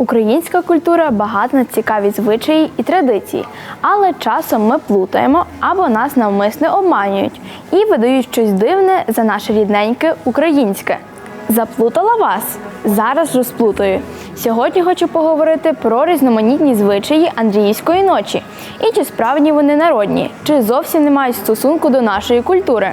Українська культура багата на цікаві звичаї і традиції, але часом ми плутаємо або нас навмисне обманюють і видають щось дивне за наше рідненьке українське. Заплутала вас? Зараз розплутаю. Сьогодні хочу поговорити про різноманітні звичаї Андріївської ночі і чи справді вони народні, чи зовсім не мають стосунку до нашої культури.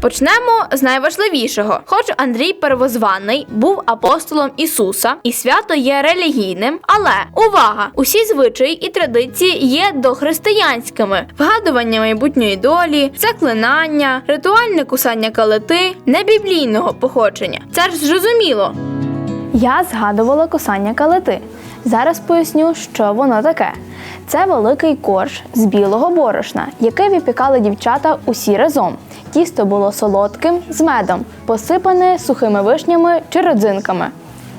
Почнемо з найважливішого. Хоч Андрій Первозваний був апостолом Ісуса, і свято є релігійним, але увага! Усі звичаї і традиції є дохристиянськими: вгадування майбутньої долі, заклинання, ритуальне кусання калити, не біблійного походження. Це ж зрозуміло. Я згадувала кусання калити. Зараз поясню, що воно таке. Це великий корж з білого борошна, який випікали дівчата усі разом. Тісто було солодким з медом, посипане сухими вишнями чи родзинками.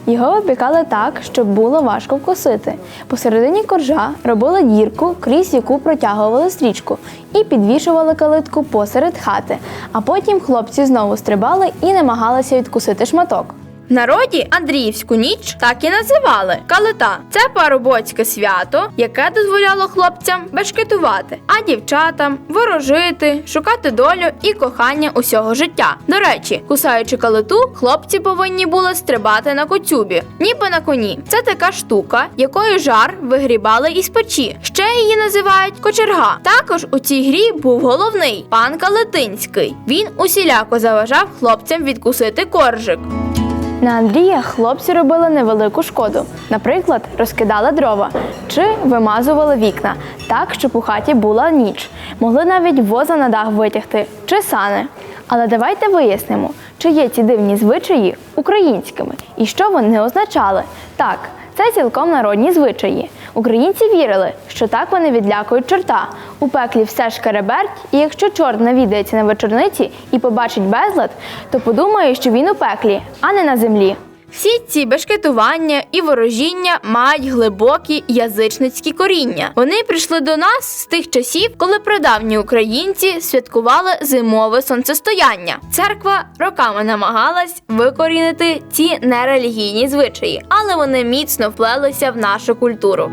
Його випікали так, щоб було важко вкусити. Посередині коржа робили дірку, крізь яку протягували стрічку, і підвішували калитку посеред хати. А потім хлопці знову стрибали і намагалися відкусити шматок. В народі Андріївську ніч так і називали калита. Це парубоцьке свято, яке дозволяло хлопцям бешкетувати, а дівчатам ворожити, шукати долю і кохання усього життя. До речі, кусаючи калиту, хлопці повинні були стрибати на коцюбі, ніби на коні. Це така штука, якою жар вигрібали із печі. Ще її називають кочерга. Також у цій грі був головний пан Калитинський. Він усіляко заважав хлопцям відкусити коржик. На Андрія хлопці робили невелику шкоду. Наприклад, розкидали дрова чи вимазували вікна так, щоб у хаті була ніч. Могли навіть воза на дах витягти чи сани. Але давайте вияснимо, чи є ці дивні звичаї українськими і що вони означали. Так, це цілком народні звичаї. Українці вірили, що так вони відлякують чорта. У пеклі все ж кереберть, і якщо чорт навідається на вечорниці і побачить безлад, то подумає, що він у пеклі, а не на землі. Всі ці бешкетування і ворожіння мають глибокі язичницькі коріння. Вони прийшли до нас з тих часів, коли прадавні українці святкували зимове сонцестояння. Церква роками намагалась викорінити ці нерелігійні звичаї, але вони міцно вплелися в нашу культуру.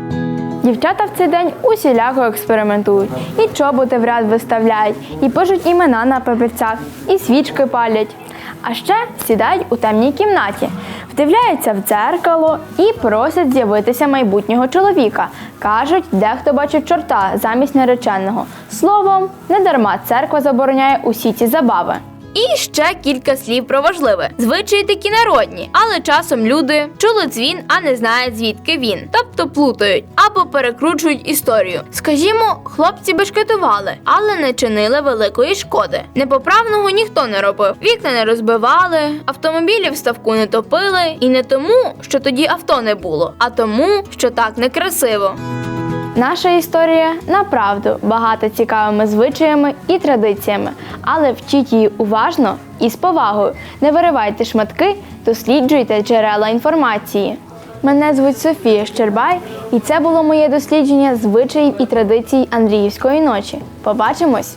Дівчата в цей день усіляко експериментують, і чоботи в ряд виставляють, і пишуть імена на папірцях, і свічки палять. А ще сідають у темній кімнаті, вдивляються в дзеркало і просять з'явитися майбутнього чоловіка. Кажуть, дехто бачить чорта замість нареченого. Словом, недарма церква забороняє усі ці забави. І ще кілька слів про важливе. Звичаї такі народні, але часом люди чули дзвін, а не знають звідки він. Тобто плутають або перекручують історію. Скажімо, хлопці бешкетували, але не чинили великої шкоди. Непоправного ніхто не робив. Вікна не розбивали, автомобілі в ставку не топили. І не тому, що тоді авто не було, а тому, що так некрасиво. Наша історія направду багата цікавими звичаями і традиціями, але вчіть її уважно і з повагою. Не виривайте шматки, досліджуйте джерела інформації. Мене звуть Софія Щербай, і це було моє дослідження звичаїв і традицій Андріївської ночі. Побачимось!